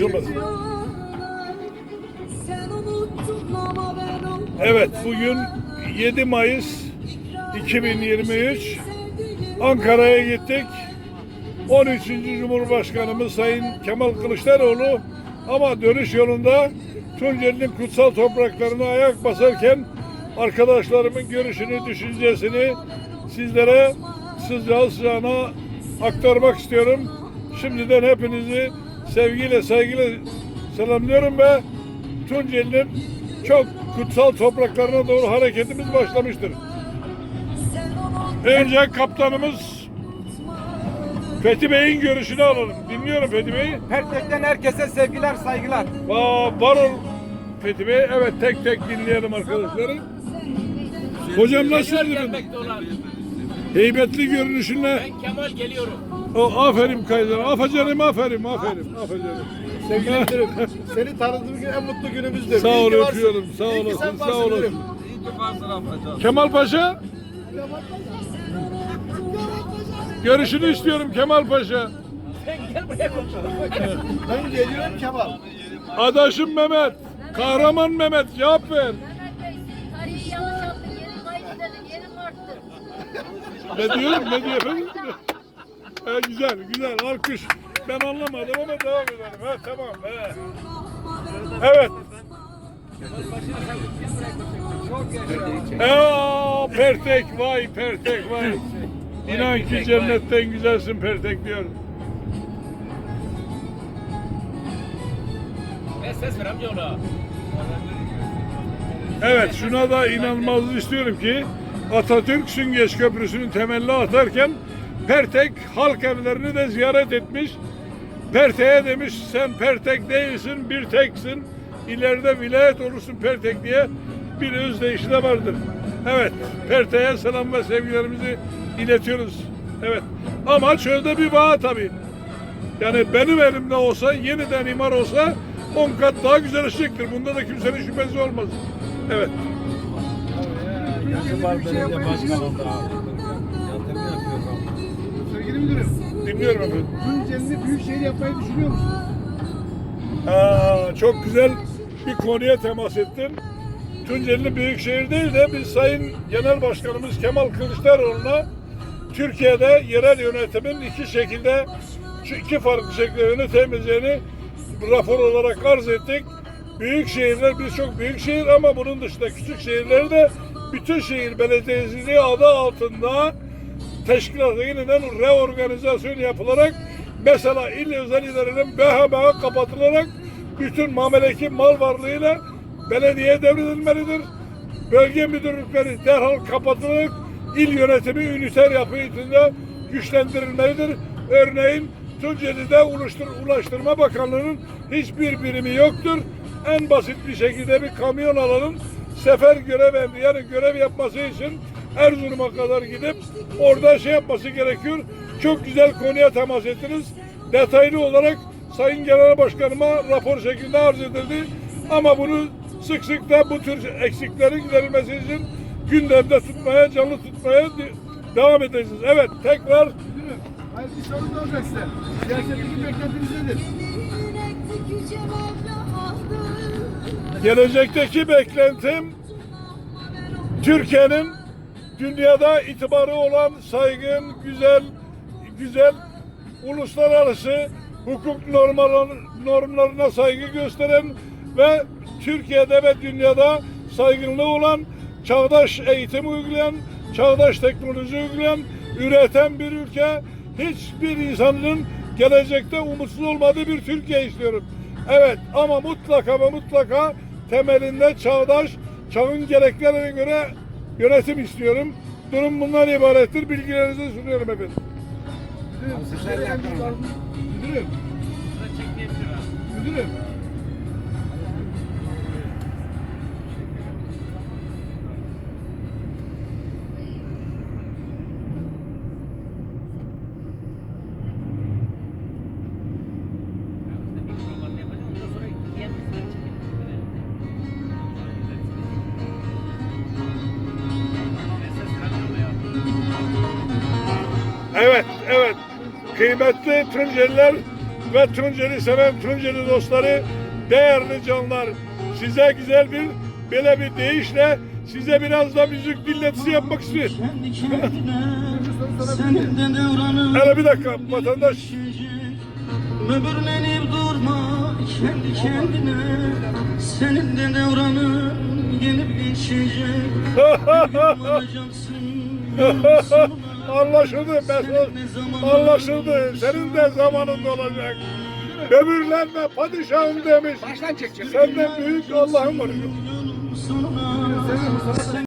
konuşulmaz. Evet bugün 7 Mayıs 2023 Ankara'ya gittik. 13. Cumhurbaşkanımız Sayın Kemal Kılıçdaroğlu ama dönüş yolunda Tunceli'nin kutsal topraklarına ayak basarken arkadaşlarımın görüşünü, düşüncesini sizlere sıcağı sıcağına aktarmak istiyorum. Şimdiden hepinizi sevgiyle, saygıyla selamlıyorum ve Tunceli'nin çok kutsal topraklarına doğru hareketimiz başlamıştır. Önce kaptanımız Fethi Bey'in görüşünü alalım. Dinliyorum Fethi Bey'i. Pertek'ten herkese sevgiler, saygılar. Aa, var ol Fethi Bey. Evet tek tek dinleyelim arkadaşları. Hocam olan. Heybetli görünüşünle Ben Kemal geliyorum. O, aferin Kayser. Aferin, aferin, aferin, aferin. Sevgili müdürüm, seni tanıdığım gün en mutlu günümüzdür. Sağ ol, öpüyorum. Sağ İyi ki olasın, sen sağ varsın olasın. Kemal Paşa. Görüşünü istiyorum Kemal Paşa. Sen gel buraya konuşalım. Ben geliyorum Kemal. Adaşım Mehmet. Kahraman Mehmet cevap ver. Mehmet Bey, siz tarihi yanlış yaptın. Yerin kayıp dedin, yerin arttı. Ne diyorum? Ne diyor efendim? Ha, güzel, güzel. Alkış. Ben anlamadım ama devam edelim. Ha, tamam. He. Evet. Aa, Pertek vay Pertek vay. İnan ki cennetten güzelsin Pertek diyor. Ben ses ver amca ona. Evet şuna da inanmanızı istiyorum ki Atatürk Süngeç Köprüsü'nün temelini atarken Pertek halk evlerini de ziyaret etmiş. Pertek'e demiş sen Pertek değilsin bir teksin. İleride vilayet olursun Pertek diye bir özdeyişi de vardır. Evet Pertek'e selam ve sevgilerimizi iletiyoruz. Evet ama çölde bir bağ tabii. Yani benim elimde olsa yeniden imar olsa 10 kat daha güzelleşecektir. Bunda da kimsenin şüphesi olmaz. Evet. Sevgili müdürüm, Dinliyorum efendim. Tunceli'ni büyük şehir yapmayı düşünüyor musun? Aa, çok güzel bir konuya temas ettin. Tunceli Büyükşehir değil de biz Sayın Genel Başkanımız Kemal Kılıçdaroğlu'na Türkiye'de yerel yönetimin iki şekilde şu iki farklı şekilde yönetemeyeceğini rapor olarak arz ettik. Büyük şehirler birçok büyük şehir ama bunun dışında küçük şehirleri de bütün şehir belediyeciliği adı altında teşkilatı yeniden reorganizasyon yapılarak mesela il özel idarelerin BHBA kapatılarak bütün mameleki mal varlığıyla belediyeye devredilmelidir. Bölge müdürlükleri derhal kapatılıp il yönetimi üniter yapı içinde güçlendirilmelidir. Örneğin Tunceli'de Ulaştır- Ulaştırma Bakanlığı'nın hiçbir birimi yoktur. En basit bir şekilde bir kamyon alalım. Sefer görev emri yani görev yapması için Erzurum'a kadar gidip orada şey yapması gerekiyor. Çok güzel konuya temas ettiniz. Detaylı olarak Sayın Genel Başkanıma rapor şeklinde arz edildi. Ama bunu sık sık da bu tür eksiklerin giderilmesi için gündemde tutmaya, canlı tutmaya de- devam edeceğiz. Evet, tekrar hayır bir soru da olacak size. Siyasetteki beklentiniz nedir? gelecekteki beklentim Türkiye'nin dünyada itibarı olan saygın, güzel, güzel uluslararası hukuk normal, normlarına saygı gösteren ve Türkiye'de ve dünyada saygınlığı olan çağdaş eğitim uygulayan, çağdaş teknoloji uygulayan, üreten bir ülke hiçbir insanın gelecekte umutsuz olmadığı bir Türkiye istiyorum. Evet ama mutlaka ve mutlaka temelinde çağdaş, çağın gereklerine göre yönetim istiyorum. Durum bundan ibarettir. Bilgilerinizi sunuyorum efendim. Müdürüm, Müdürüm, müdürüm. Evet, evet. Kıymetli Tunceliler ve Tunceli seven Tunceli dostları, değerli canlar. Size güzel bir böyle bir deyişle size biraz da müzik dinletisi yapmak istiyorum. Hele bir dakika vatandaş. Böbürlenip durma kendi kendine Senin de devranın gelip geçecek sonuna. Anlaşıldı. Mesut. Anlaşıldı. Senin de zamanın olacak. Böbürlenme padişahım demiş. Baştan çekecek. Senden büyük Allah'ım var.